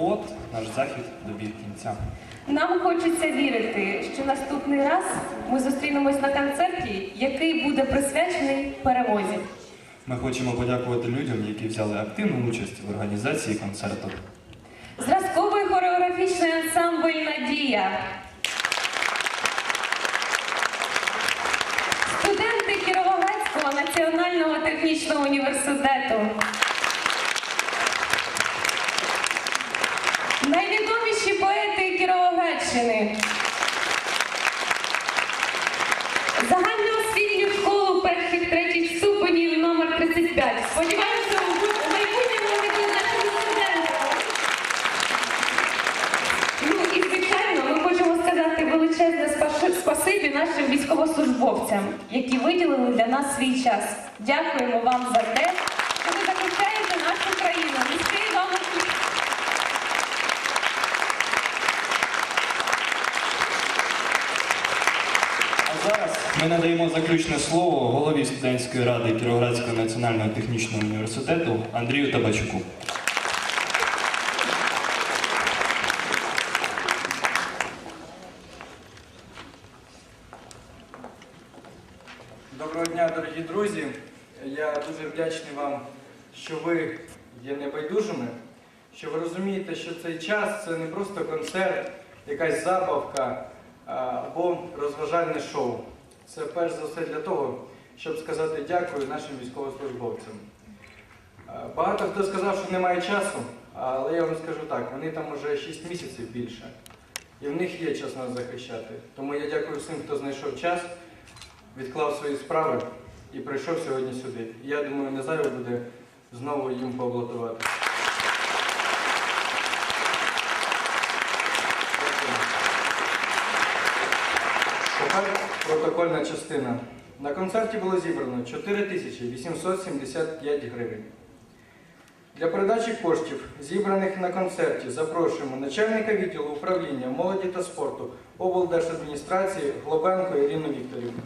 от наш захід добіг кінця. Нам хочеться вірити, що наступний раз ми зустрінемось на концерті, який буде присвячений перемозі. Ми хочемо подякувати людям, які взяли активну участь в організації концерту. Зразковий хореографічний ансамбль Надія. Студенти Кіровоградського національного технічного університету. Найвідоміші поети Кіровоградщини. Загальноосвітню школу перших третіх ступенів номер 35. Сподіваюся, у майбутньому вони. Ну і звичайно, ми хочемо сказати величезне спасибі нашим військовослужбовцям, які виділили для нас свій час. Дякуємо вам за те, що ви захищаєте нашу країну. Низький вам уклін. А зараз ми надаємо заключне слово голові студентської ради Кіровоградського національного технічного університету Андрію Табачуку. Доброго дня, дорогі друзі. Я дуже вдячний вам, що ви є небайдужими, що ви розумієте, що цей час це не просто концерт, якась забавка або розважальне шоу. Це перш за все для того, щоб сказати дякую нашим військовослужбовцям. Багато хто сказав, що немає часу, але я вам скажу так, вони там уже 6 місяців більше. І в них є час нас захищати. Тому я дякую всім, хто знайшов час відклав свої справи і прийшов сьогодні сюди. Я думаю, не зайве буде знову їм поаплодувати. Тепер протокольна частина. На концерті було зібрано 4875 гривень. Для передачі коштів, зібраних на концерті, запрошуємо начальника відділу управління молоді та спорту облдержадміністрації Глобенко Ірину Вікторівну.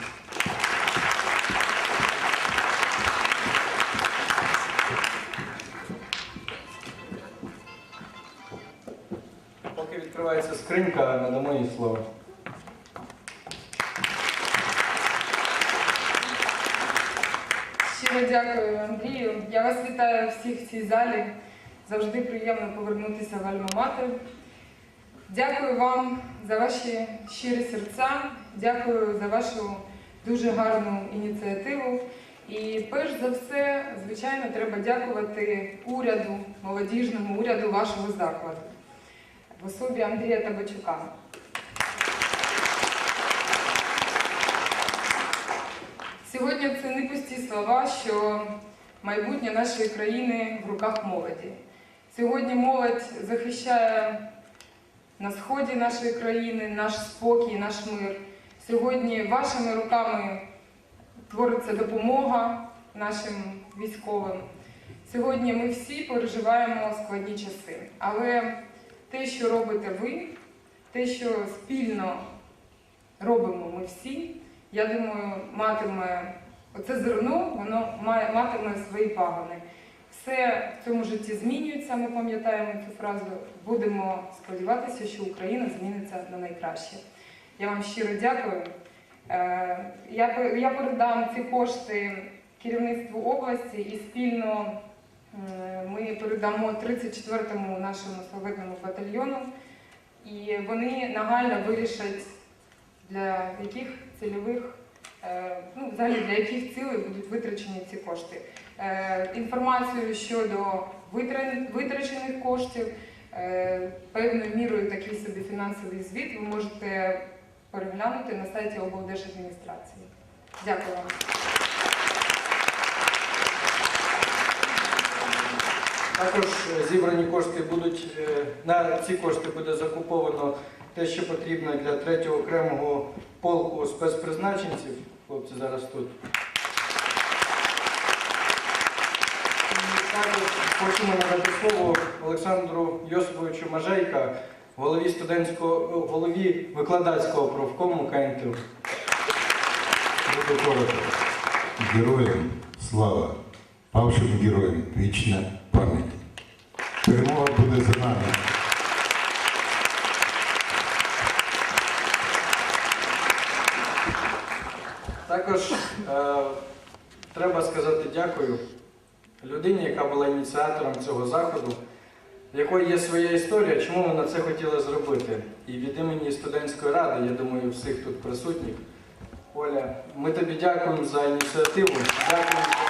Поки відкривається скринька, надамо їй слово. Щиро дякую, Андрію. Я вас вітаю всіх в цій залі. Завжди приємно повернутися в Альма-Матер. Дякую вам за ваші щирі серця. Дякую за вашу дуже гарну ініціативу. І перш за все, звичайно, треба дякувати уряду, молодіжному уряду вашого закладу в особі Андрія Табачука. Сьогодні це не пусті слова, що майбутнє нашої країни в руках молоді. Сьогодні молодь захищає на сході нашої країни наш спокій, наш мир. Сьогодні вашими руками твориться допомога нашим військовим. Сьогодні ми всі переживаємо складні часи. Але те, що робите ви, те, що спільно робимо ми всі, я думаю, матиме оце зерно, воно має матиме свої пагони. Все в цьому житті змінюється, ми пам'ятаємо цю фразу. Будемо сподіватися, що Україна зміниться на найкраще. Я вам щиро дякую. Е, Я, передам ці кошти керівництву області і спільно ми передамо 34-му нашому славетному батальйону, і вони нагально вирішать, для яких цільових, е, ну, взагалі для яких цілей будуть витрачені ці кошти. Е, Інформацію щодо витрачених коштів, е, певною мірою такий собі фінансовий звіт ви можете переглянути на сайті облдержадміністрації. Дякую вам. Також зібрані кошти будуть на ці кошти буде закуповано те, що потрібно для третього окремого полку спецпризначенців. Хлопці зараз тут. Хочемо надати слово Олександру Йосиповичу Мажейка, голові студентського голові викладацького профкому КНТУ. Буду коротко. Героям слава, павшим героям вічна пам'ять. Перемога буде за нами. Е, треба сказати дякую людині, яка була ініціатором цього заходу, в якої є своя історія, чому вона це хотіла зробити. І від імені студентської ради, я думаю, всіх тут присутніх. Оля, ми тобі дякуємо за ініціативу. Дякуємо